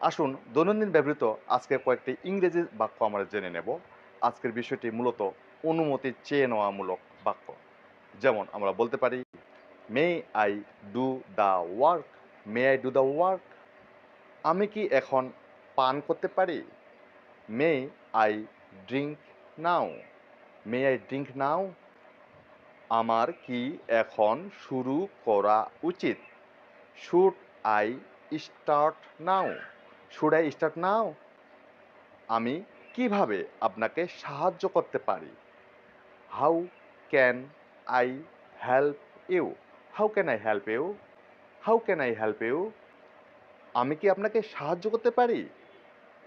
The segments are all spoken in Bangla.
আসুন, দৈনন্দিন ব্যবহৃত আজকে কয়েকটি ইংরেজি বাক্য আমরা জেনে নেব। আজকের বিষয়টি মূলত অনুমতি চেয়ে নেওয়ামূলক বাক্য। যেমন আমরা বলতে পারি may I do the work may I do the work আমি কি এখন পান করতে পারি? May I drink now may I drink now আমার কি এখন শুরু করা উচিত? Should I start now should I start now আমি কীভাবে আপনাকে সাহায্য করতে পারি? How can I help you how can I help you how can I help you আমি কি আপনাকে সাহায্য করতে পারি?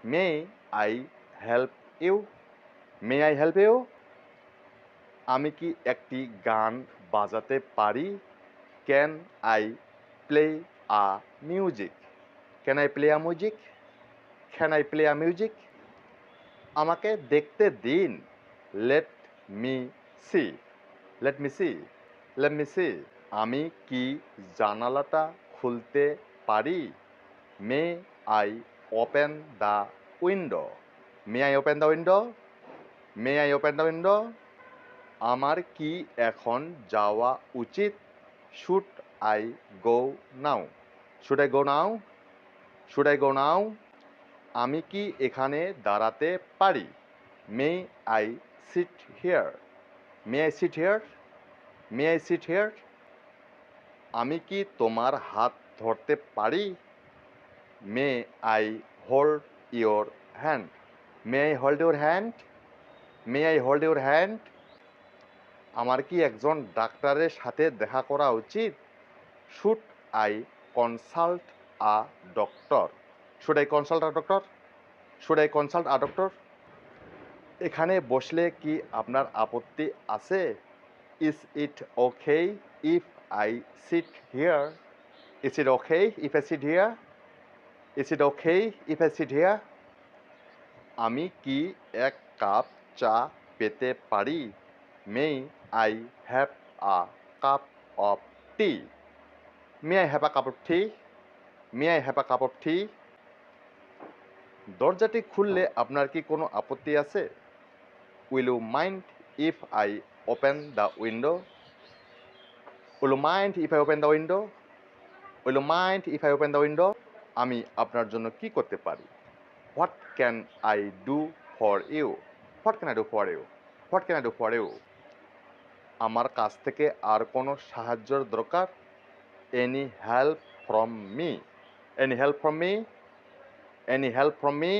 May I help you may I help you আমি কি একটি গান বাজাতে পারি? Can I play a music can I play a music can I play a music আমাকে দেখতে দিন। Let me see let me see let me see আমি কি জানালাটা খুলতে পারি? May I open the window may I open the window may I open the window আমার কি এখন যাওয়া উচিত? Should I go now should I go now should I go now আমি কি এখানে দাঁড়াতে পারি? May I sit here may I sit here may I sit here আমি কি তোমার হাত ধরতে পারি? May I hold your hand may I hold your hand may I hold your hand আমার কি একজন ডাক্তারের সাথে দেখা করা উচিত? Should I consult a doctor should I consult a doctor should I consult a doctor এখানে বসলে কি আপনার আপত্তি আছে? Is it okay if I sit here is it okay if I sit here is it okay if I sit here আমি কি এক কাপ চা পেতে পারি? May I have a cup of tea may I have a cup of tea may I have a cup of tea দরজাটি খুললে আপনার কি কোনো আপত্তি আছে? Will you mind if I open the window will mind if I open the window will mind if I open the window আমি আপনার জন্য কি করতে পারি? What can I do for you what can I do for you what can I do for you আমার কাছ থেকে আর কোনো সাহায্যর দরকার? Any help from me any help from me any help from me